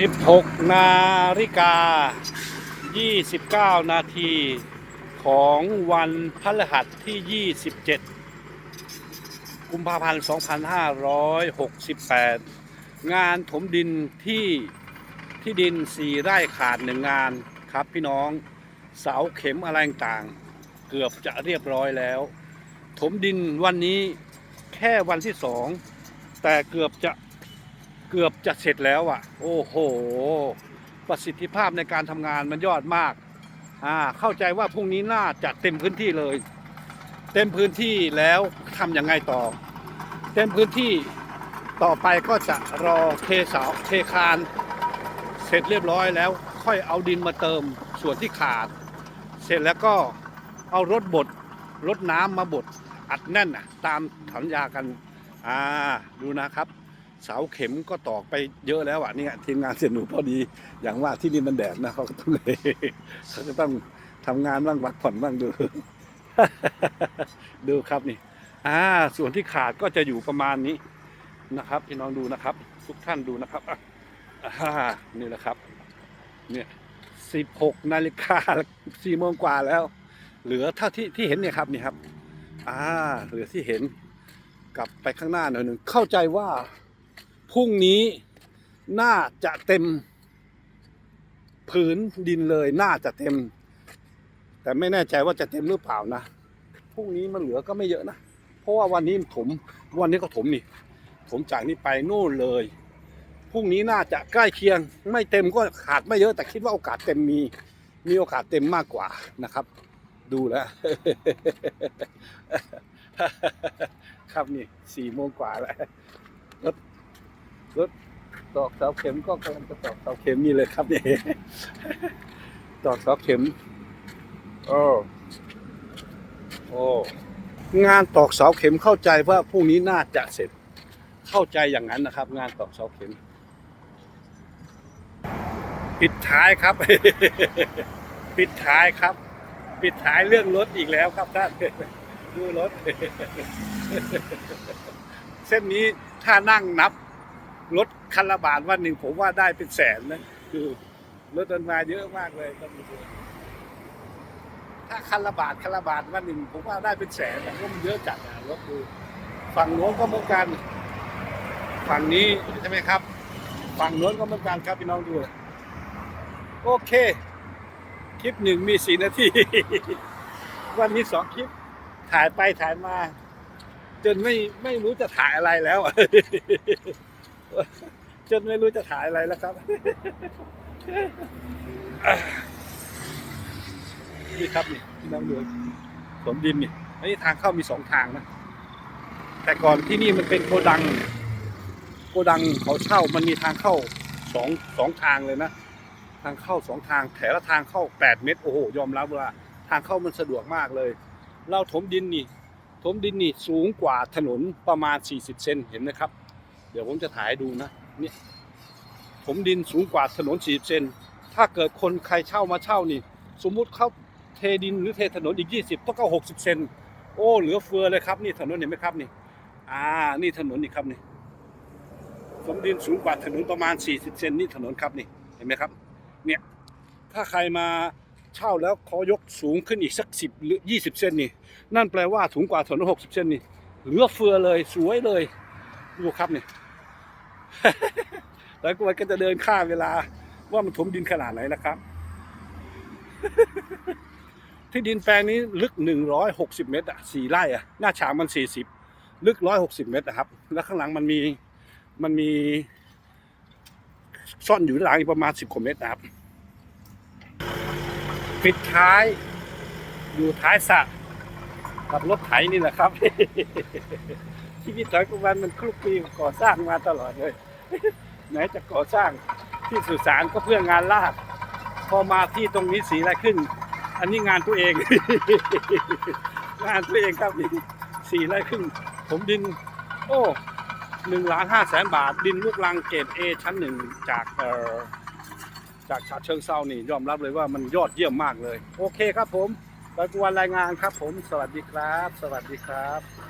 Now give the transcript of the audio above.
16 นาฬิกา 29 นาทีของวันพฤหัสที่ 27 กุมภาพันธ์ 2568 งานถมดินที่ที่ดิน 4 ไร่ขาดหนึ่งงานครับพี่น้องเสาเข็มอะไรต่างเกือบจะเรียบร้อยแล้ว ถมดินวันนี้แค่วันที่สองแต่เกือบจะ เกือบจะเสร็จแล้วอะ โอ้โห ประสิทธิภาพในการทำงานมันยอดมาก อ่า เข้าใจว่าพรุ่งนี้น่าจะเต็มพื้นที่เลย เต็มพื้นที่แล้วทำยังไงต่อ เต็มพื้นที่ต่อไปก็จะรอเทเสาเทคานเสร็จเรียบร้อยแล้ว ค่อยเอาดินมาเติมส่วนที่ขาด เสร็จแล้วก็เอารถบดรถน้ำมาบดอัดแน่นอะตามสัญญากัน อ่า ดูนะครับ เสาเข็มก็ตอกไปเยอะแล้วอะเนี่ยทีมงานเสียหนูพอดีอย่างว่าที่นี่มันแดดนะเขาก็ต้องเลยเขาก็ต้องทำงานบ้างพักผ่อนบ้างดู ดูครับนี่ อ่า ส่วนที่ขาดก็จะอยู่ประมาณนี้นะครับพี่น้องดูนะครับ ทุกท่านดูนะครับอ่านี่แหละครับ เนี่ยสิบหกนาฬิกาสี่โมงกว่าแล้ว เหลือเท่าที่ที่เห็นเนี่ยครับนี่ครับ อ่า เหลือที่เห็นกลับไปข้างหน้าหน่อยหนึ่งเข้าใจว่า รุ่งนี้น่าจะเต็ม ผืนดินเลยน่าจะเต็ม แต่ไม่แน่ใจว่าจะเต็มหรือเปล่านะพรุ่งนี้มันเหลือก็ไม่เยอะนะ เพราะว่าวันนี้ถมวันนี้ก็ถมนี่ ถมจากนี้ไปนู่นเลยพรุ่งนี้น่าจะใกล้เคียง ไม่เต็มก็ขาดไม่เยอะแต่คิดว่าโอกาสเต็มมี มีโอกาสเต็มมากกว่านะครับ ดูแล้ว ครับนี่สี่โมงกว่าแล้ว รถตอกเสาเข็มก็กำลังจะตอกเสาเข็มนี่เลยครับเนี่ยตอกเสาเข็มโอ้โอ้งานตอกเสาเข็มเข้าใจว่าพรุ่งนี้น่าจะเสร็จ เข้าใจอย่างนั้นนะครับ งานตอกเสาเข็มปิดท้ายครับ ปิดท้ายครับ ปิดท้ายเรื่องรถอีกแล้วครับท่านดูรถ เส้นนี้ถ้านั่งนับ รถคันละบาทวันหนึ่งผมว่าได้เป็นแสนนะคือรถเดินมาเยอะมากเลยครับถ้าคันละบาทคันละบาทวันหนึ่งผมว่าได้เป็นแสนแต่ก็มันเยอะจัดนะรถดูฝั่งโน้นก็เหมือนกัน ฝั่งนี้ใช่ไหมครับ ฝั่งโน้นก็เหมือนกันครับพี่น้องดูโอเค คลิปหนึ่งมีสี่นาที วันนี้สองคลิป ถ่ายไปถ่ายมา จนไม่ไม่รู้จะถ่ายอะไรแล้ว จนไม่รู้จะถ่ายอะไรแล้วครับ นี่ครับนี่พี่น้องดูสมดินนี่อันนี้ทางเข้ามีสองทางนะ แต่ก่อนที่นี่มันเป็นโกดัง โกดังเขาเช่ามันมีทางเข้าสองสองทางเลยนะ ทางเข้าสองทางแถวละทางเข้าแปดเมตร โอ้โห ยอมรับว่าทางเข้ามันสะดวกมากเลย เราถมดินนี่ ถมดินนี่สูงกว่าถนนประมาณ 40 เซนเห็นไหมครับ เดี๋ยวผมจะถ่ายดูนะเนี่ยถมดินสูงกว่าถนน40เซนถ้าเกิดคนใครเช่ามาเช่านี่ สมมุติเขาเทดินหรือเทถนนอีก 20ต้องเอา60เซนโอ้เหลือเฟือเลยครับนี่ถนนเห็นไหมครับนี่ อ่านี่ถนนนี่ครับนี่ถมดินสูงกว่าถนนประมาณ 40 เซนนี่ถนนครับนี่เห็นไหมครับเนี่ยถ้าใครมาเช่าแล้วขายกสูงขึ้นอีกสักสิบหรือยี่สิบเซนนี่ นั่นแปลว่าสูงกว่าถนนหกสิบเซนนี่เหลือเฟือเลยสวยเลย ดูครับเนี่ยแล้วก็มันก็จะเดินข้าเวลา ว่ามันถมดินขนาดไหนนะครับ ที่ดินแปลงนี้ลึกหนึ่งร้อยหกสิบเมตรอะสี่ไร่อะหน้าฉากมันสี่สิบลึกร้อยหกสิบเมตรนะครับ แล้วข้างหลังมันมีมันมี ซ่อนอยู่ด้านหลังอีกประมาณสิบกว่าเมตรนะครับปิดท้ายอยู่ท้ายสระกับรถไถนี่แหละครับ ชีวิตถอยกุวันมันคลุกคลีก่อสร้างมาตลอดเลยไหนจะก่อสร้างที่สุสานก็เพื่องานลาดพอมาที่ตรงนี้สีอะไรขึ้น อันนี้งานตัวเอง งานตัวเองครับนี่สีอะไรขึ้น ผมดิน โอ้หนึ่งล้านห้าแสนบาท ดินลูกลังเกรดเอชั้นหนึ่งจากเอ่อจากฉะเชิงเซานี่ยอมรับเลยว่ามันยอดเยี่ยมมากเลย โอเคครับผมรายวันรายงานครับผม สวัสดีครับ สวัสดีครับ